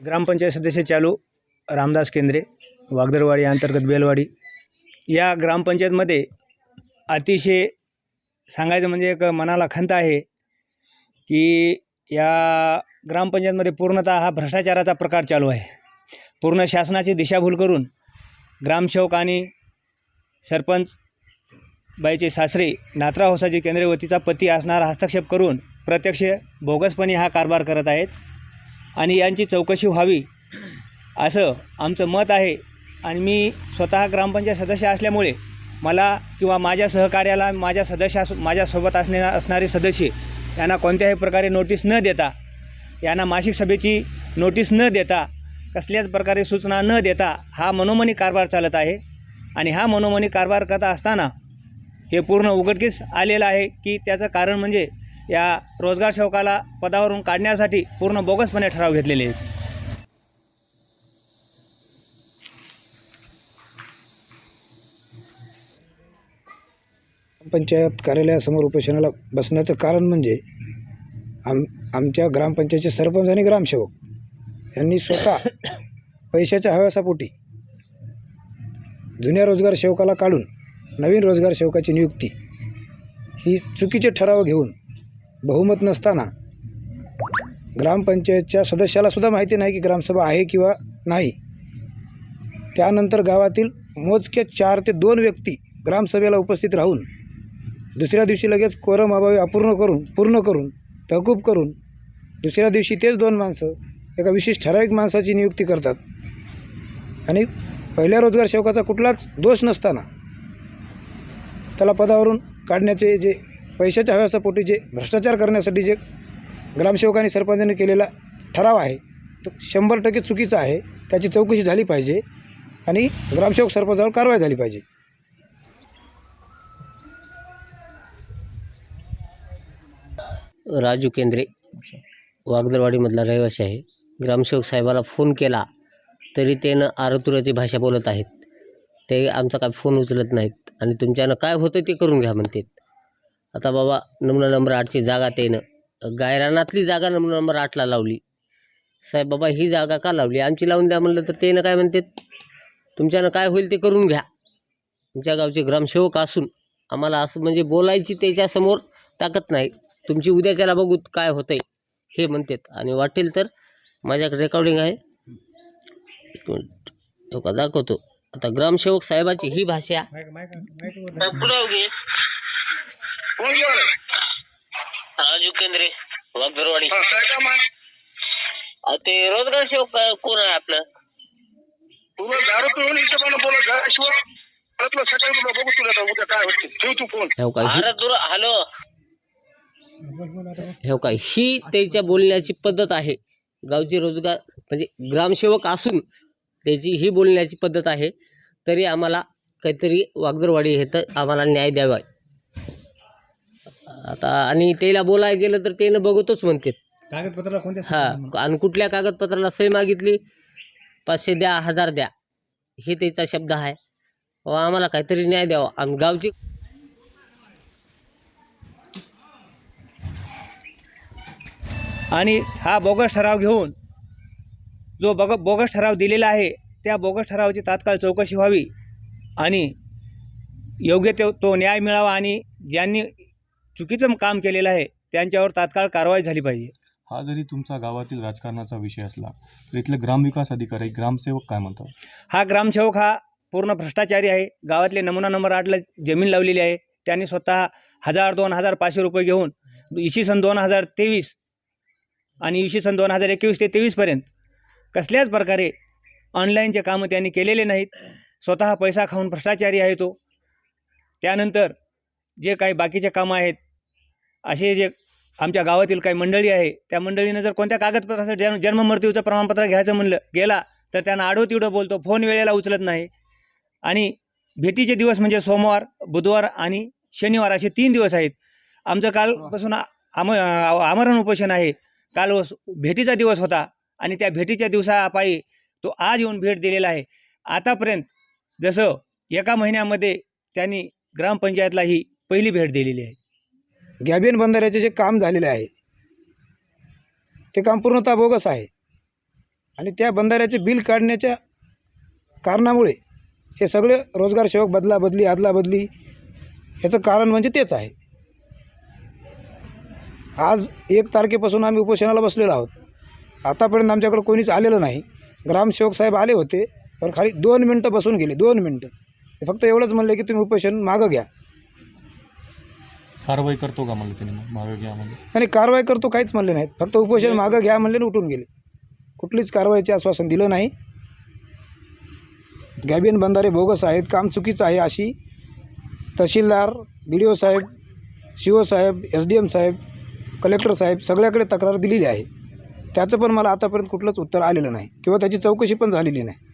ग्रामपंचायत सदस्य चालू रामदास केंद्रे वागदरवाडी अंतर्गत बेलवाडी. या ग्रामपंचायतमध्ये अतिशय सांगायचं म्हणजे एक मनाला खंत आहे की या ग्रामपंचायतमध्ये पूर्णतः हा भ्रष्टाचाराचा प्रकार चालू आहे. पूर्ण शासनाची दिशाभूल करून ग्रामसेवक आणि सरपंच बाईचे सासरे नात्रा होसाजी पती असणारा हस्तक्षेप करून प्रत्यक्ष बोगसपणे हा कारभार करत आहेत. आणि यांची चौकशी व्हावी असं आमचं मत आहे. आणि मी स्वतः ग्रामपंचायत सदस्य असल्यामुळे मला किंवा माझ्या सहकार्याला माझ्या सदस्या माझ्यासोबत असणे असणारे सदस्य यांना कोणत्याही प्रकारे नोटीस न देता यांना मासिक सभेची नोटीस न देता कसल्याच प्रकारे सूचना न देता हा मनोमनी कारभार चालत आहे. आणि हा मनोमनी कारभार करत असताना हे पूर्ण उघडकीस आलेलं आहे की त्याचं कारण म्हणजे या रोजगार सेवकाला पदावरून काढण्यासाठी पूर्ण बोगसपणे ठराव घेतलेले आहेत. पंचायत कार्यालयासमोर उपोषणाला बसण्याचं कारण म्हणजे आम आमच्या ग्रामपंचायतचे सरपंच आणि ग्रामसेवक यांनी स्वतः पैशाच्या हव्यासापोटी जुन्या रोजगार सेवकाला काढून नवीन रोजगार सेवकाची नियुक्ती ही चुकीचे ठराव घेऊन बहुमत नसताना. ग्रामपंचायतच्या सदस्यालासुद्धा माहिती नाही की ग्रामसभा आहे किंवा नाही. त्यानंतर गावातील मोजके चार ते दोन व्यक्ती ग्रामसभेला उपस्थित राहून दुसऱ्या दिवशी लगेच कोरम अभावी अपूर्ण करून पूर्ण करून तहकूब करून दुसऱ्या दिवशी तेच दोन माणसं एका विशेष ठराविक माणसाची नियुक्ती करतात. आणि पहिल्या रोजगार सेवकाचा कुठलाच दोष नसताना त्याला पदावरून काढण्याचे जे पैशाच्या हव्यासापोटी जे भ्रष्टाचार करण्यासाठी जे ग्रामसेवकांनी सरपंचांनी केलेला ठराव आहे तो शंभर टक्के चुकीचा आहे. त्याची चौकशी झाली पाहिजे आणि ग्रामसेवक सरपंचावर कारवाई झाली पाहिजे. राजू केंद्रे वागदरवाडीमधला रहिवासी आहे. ग्रामसेवक साहेबाला फोन केला तरी त्यानं आरतुराची भाषा बोलत आहेत. ते आमचा काय फोन उचलत नाहीत आणि तुमच्यानं काय होतं ते करून घ्या म्हणतात. आता बाबा नमुना नंबर आठची जागा त्यानं. गायरानातली जागा नमुना नंबर आठला लावली. साहेब बाबा ही जागा का लावली? आमची लावून द्या म्हणलं तर त्यानं काय म्हणतात तुमच्यानं काय होईल ते करून घ्या. तुमच्या गावचे ग्रामसेवक असून आम्हाला असं म्हणजे बोलायची त्याच्यासमोर ताकद नाही. तुमची उद्याच्याला बघू काय होतंय हे म्हणतात. आणि वाटेल तर माझ्याकडे रेकॉर्डिंग आहे. एक मिनिट. हो का दाखवतो? आता ग्रामसेवक साहेबाची ही भाषा राजू केंद्रे वाघरवाडी ते रोजगार सेवक कोण आहे आपलं? तुला दारू पिऊन इथं पण बोला घराशिवाय परतलं सकाळी तुला बघू तुला आता उद्या काय होते. ठेव तू फोन. हो का? ही हॅलो. हो का? ही त्याच्या बोलण्याची पद्धत आहे. गावचे रोजगार म्हणजे ग्रामसेवक असून त्याची ही बोलण्याची पद्धत आहे. तरी आम्हाला काहीतरी वागदरवाडी हे तर आम्हाला न्याय द्यावा. आता आणि त्याला बोलायला गेलं तर त्यानं बघतोच म्हणते. कागदपत्राला कोणत्या हा आणि कुठल्या कागदपत्राला सही मागितली? पाचशे द्या हजार द्या. हे त्याचा शब्द आहे. व आम्हाला काहीतरी न्याय द्यावा. आणि गावची आणि हा बोगस ठराव घेऊन जो बग बोगस ठराव दिलेला आहे त्या बोगस ठरावाची तात्काळ चौकशी व्हावी आणि योग्य तो तो न्याय मिळावा आणि ज्यांनी चुकीचं काम केलेलं आहे त्यांच्यावर तात्काळ कारवाई झाली पाहिजे. हा जरी तुमचा गावातील राजकारणाचा विषय असला तर इथले ग्रामविकास अधिकारी ग्रामसेवक काय म्हणतात? हा ग्रामसेवक हा पूर्ण भ्रष्टाचारी आहे. गावातले नमुना नंबर आठला जमीन लावलेली आहे. त्यांनी स्वतः हजार दोन हजार पाचशे रुपये घेऊन इसवी सन दोन हजार तेवीस आणि इसवी सन दोन हजार एकवीस ते तेवीसपर्यंत कसल्याच प्रकारे ऑनलाईनचे कामं त्यांनी केलेले नाहीत. स्वतः पैसा खाऊन भ्रष्टाचारी आहे तो. त्यानंतर जे काही बाकीचे कामं आहेत असे जे आमच्या गावातील काही मंडळी आहे त्या मंडळीनं जर कोणत्या कागदपत्रासाठी जन्म जन्ममृत्यूचं प्रमाणपत्र घ्यायचं म्हणलं गेला तर त्यांना आडो तिवडं बोलतो फोन वेळेला उचलत नाही. आणि भेटीचे दिवस म्हणजे सोमवार बुधवार आणि शनिवार असे तीन दिवस आहेत. आमचं कालपासून आम आमरण उपोषण आहे. काल वस- भेटीचा दिवस होता आणि त्या भेटीच्या दिवसापायी तो आज येऊन भेट दिलेला आहे. आतापर्यंत जसं एका महिन्यामध्ये त्यांनी ग्रामपंचायतला ही पहिली भेट दिलेली आहे. गॅबियन बंधाऱ्याचे जे काम झालेले आहे ते काम पूर्णतः बोगस आहे. आणि त्या बंधाऱ्याचे बिल काढण्याच्या कारणामुळे हे सगळे रोजगार सेवक बदला बदली ह्याचं कारण म्हणजे तेच आहे. आज एक तारखेपासून आम्ही उपोषणाला बसलेलो आहोत. आतापर्यंत आमच्याकडे कोणीच आलेलं नाही. ग्रामसेवक साहेब आले होते पण खाली दोन मिनटं बसून गेले दोन मिनटं. ते फक्त एवढंच म्हणलं की तुम्ही उपोषण मागं घ्या. कारवाई करतो का म्हणलं त्यांनी मग? मागे घ्या म्हणजे आणि कारवाई करतो काहीच म्हणले नाहीत. फक्त उपोषण मागं घ्या म्हणले आणि उठून गेले. कुठलीच कारवाईचे आश्वासन दिलं नाही. गॅबिन बंधारे बोगस आहेत काम चुकीचं आहे अशी तहसीलदार बी डी ओ साहेब सी ओ साहेब एस डी एम साहेब कलेक्टर साहेब सगळ्याकडे तक्रार दिलेली आहे. त्याचं पण मला आतापर्यंत कुठलंच उत्तर आलेलं नाही. किंवा त्याची चौकशी पण झालेली नाही.